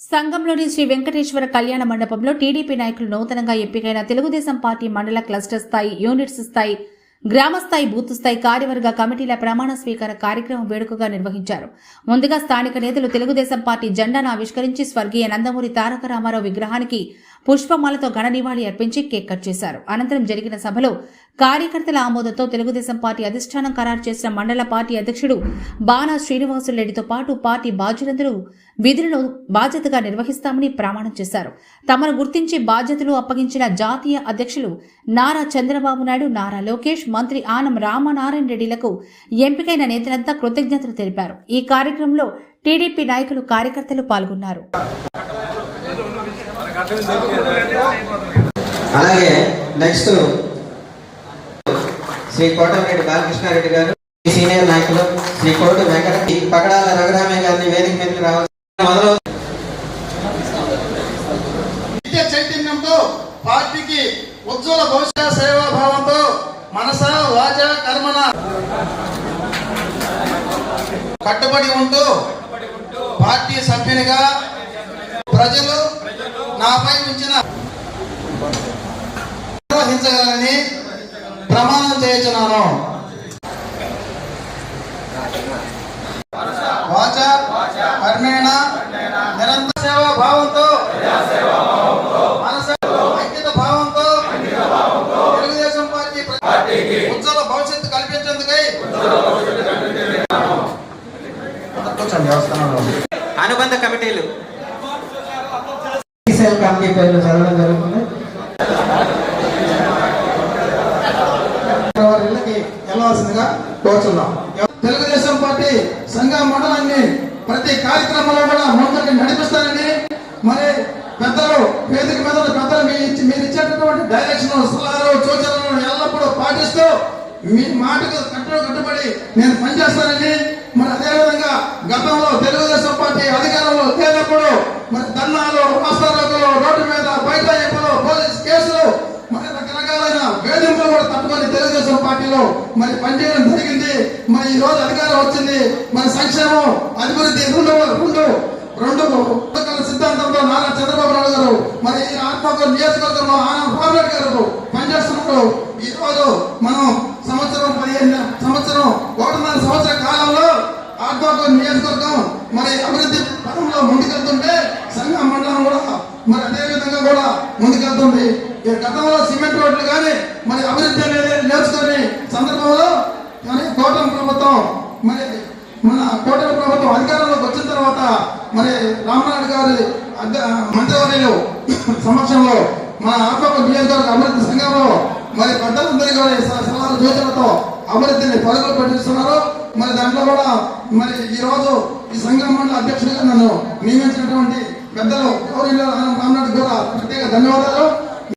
సంఘంలోని శ్రీ వెంకటేశ్వర కళ్యాణ మండపంలో టీడీపీ నాయకులు నూతనంగా ఎంపికైన తెలుగుదేశం పార్టీ మండల క్లస్టర్ స్థాయి యూనిట్స్ స్థాయి గ్రామ స్థాయి బూత్ స్థాయి కార్యవర్గ కమిటీల ప్రమాణ స్వీకార కార్యక్రమం వేడుకగా నిర్వహించారు. ముందుగా స్థానిక నేతలు తెలుగుదేశం పార్టీ జెండాను ఆవిష్కరించి స్వర్గీయ నందమూరి తారక రామారావు విగ్రహానికి పుష్పమాలతో ఘన నివాళి అర్పించి కేక్ కట్ చేశారు. అనంతరం జరిగిన సభలో కార్యకర్తల ఆమోదంతో తెలుగుదేశం పార్టీ అధిష్టానం ఖరారు చేసిన మండల పార్టీ అధ్యక్షుడు బాణా శ్రీనివాసులరెడ్డితో పాటు పార్టీ బాధ్యులందరూ విధులను బాధ్యతగా నిర్వహిస్తామని ప్రమాణం చేశారు. తమను గుర్తించి బాధ్యతలు అప్పగించిన జాతీయ అధ్యక్షులు నారా చంద్రబాబు నాయుడు నారా లోకేష్ మంత్రి ఆనం రామనారాయణ రెడ్డిలకు ఎంపికైన నేతలంతా కృతజ్ఞతలు తెలిపారు. ఈ కార్యక్రమంలో టీడీపీ నాయకులు కార్యకర్తలు పాల్గొన్నారు. అలాగే నెక్స్ట్ శ్రీ కోటమిరెడ్డి బాలకృష్ణారెడ్డి గారు సీనియర్ నాయకులు శ్రీ కోటి వెంకట పగడాల రఘురామయ్య గారిని వేదిక మీదకి రావాలి మొదలు చైతన్యంతో పార్టీకి ఉజ్వల సేవా సేవాభావంతో మనస వాచ కర్మన కట్టుబడి ఉంటూ పార్టీ సభ్యునిగా ప్రజలు నాపై ఉంచిన నిర్వహించగలని ప్రమాణం చేయించున్నాను. వాచ కర్మేణ నిరంతర సేవా భావంతో మనస ఐక్యత భావంతో తెలుగుదేశం పార్టీ ఉజ్వల భవిష్యత్తు కల్పించేందుకై అనుబంధ కమిటీలు సెల్ కమిటీ పేర్లు చదవడం జరుగుతుంది. ఇళ్ళకి వెళ్ళవలసిందిగా తెలుగుదేశం పార్టీ సంఘ మండలాన్ని ప్రతి కార్యక్రమంలో కూడా ముందుకు నడిపిస్తారని మరి పెద్దలు వేదిక మీద పెద్దలు మీ ఇచ్చి మీరు ఇచ్చేటటువంటి డైరెక్షన్ సలహాలు సూచనలు ఎల్లప్పుడూ పాటిస్తూ మీ మాటకు కట్టు కట్టుబడి నేను పనిచేస్తానని మరి అదేవిధంగా గతంలో తెలుగుదేశం పార్టీ అధికారంలో లేనప్పుడు కూడా తట్టుకొని తెలుగుదేశం పార్టీలో మరి పనిచేయడం జరిగింది. మరి ఈ రోజు అధికారం వచ్చింది. మరి సంక్షేమం అభివృద్ధి రెండు రెండు రెండు రకాల సిద్ధాంతంతో నారా చంద్రబాబు నాయుడు గారు మరి ఈ ఆత్మకూరు నియోజకవర్గంలో ఆనంద్ బాబురెడ్డి గారు పనిచేస్తున్నప్పుడు ఈ రోజు మనం సంవత్సరం పదిహేను సంవత్సరం ఒకటిన్నర సంవత్సర కాలంలో ఆత్మకూరు నియోజకవర్గం మరి అభివృద్ధి పదంలో ముందుకెళ్తుంటే సంఘ మండలం కూడా మరి అదే విధంగా కూడా ముందుకెళ్తుంది. గతంలో సిమెంట్ రోడ్లు కానీ మరి అభివృద్ధి అనేది నేర్చుకుని సందర్భంలో కానీ కూటమి ప్రభుత్వం మరి మన కూటమి ప్రభుత్వం అధికారంలోకి వచ్చిన తర్వాత మరి రామనాయుడు గారి మంత్రివర్యులు సమక్షంలో మన ఆత్మకూరు నియోజకవర్గ అభివృద్ధి సంఘంలో మరి పెద్దలందరి గారి స- సలహాలు సూచనలతో అభివృద్ధిని పరుగులు పెట్టిస్తున్నారు మరి దాంట్లో కూడా మరి ఈ రోజు ఈ సంఘం మండల అధ్యక్షుడిగా నన్ను నియమించినటువంటి పెద్దలు గౌరవ రామనాథ్ కూడా ప్రత్యేక ధన్యవాదాలు.